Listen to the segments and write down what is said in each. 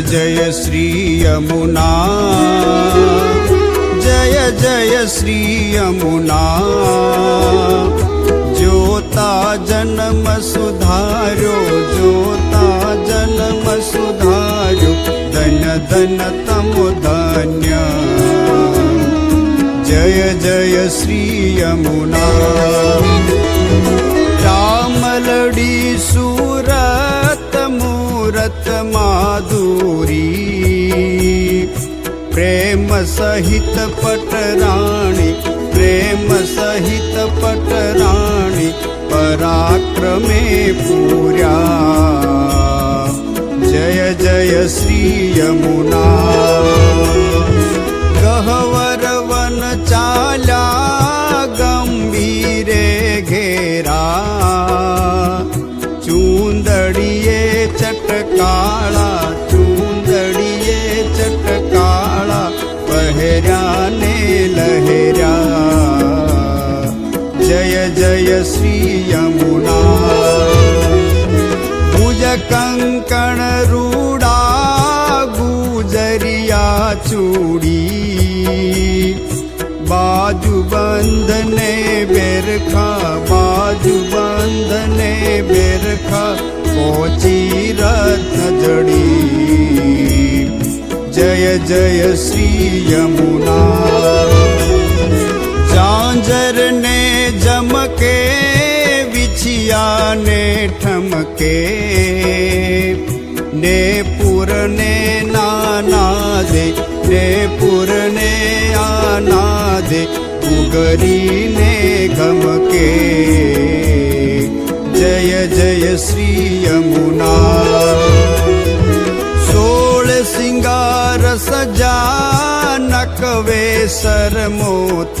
जय श्री यमुना। जय जय श्री यमुना। जोता जन्म सुधारो जोता जन्म सुधारो धन धन तम धन्य। जय जय श्री यमुना प्रेम सहित पटराणि प्रेम सहित पटराणि पराक्रमे पूर्या। जय जय श्री यमुना जय जय श्री यमुना भुज कंकण रूडा गुजरिया चूड़ी बाजू बंधने बेरखा बाजू बंधने बेरखा पहुंची रत्न जड़ी जय जय श्री यमुना ઠમકે ને પૂરને નાનાદે ને પૂરને આનાદે ઉગરીને ગમકે જય જય શ્રી યમુના શૃંગાર સજા નકવે સર મોતી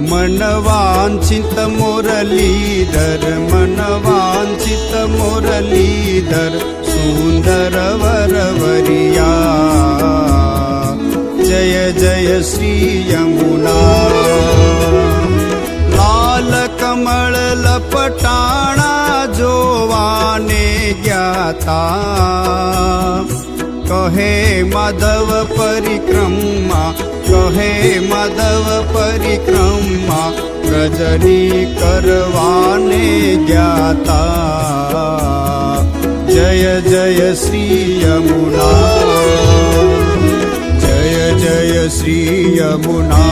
मनवांचित मुरलीधर मनवांचित मुरलीधर सुंदर वरवरिया जय जय श्री यमुना। लाल कमळ लपटाणा जोवाने ज्ञाता कहे माधव परिक्रमा कहे माधव परिक्रमा रजनी करवाने ज्ञाता। जय जय श्री यमुना। जय जय श्री यमुना।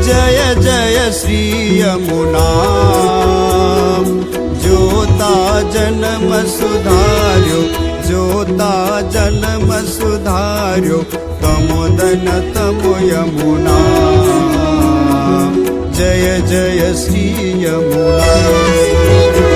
जय जय श्री यमुना। जोता जन्म सुधार्यो जोता जन्म सुधार्यो तमोदन तमो यमुना। जय जय श्री यमुना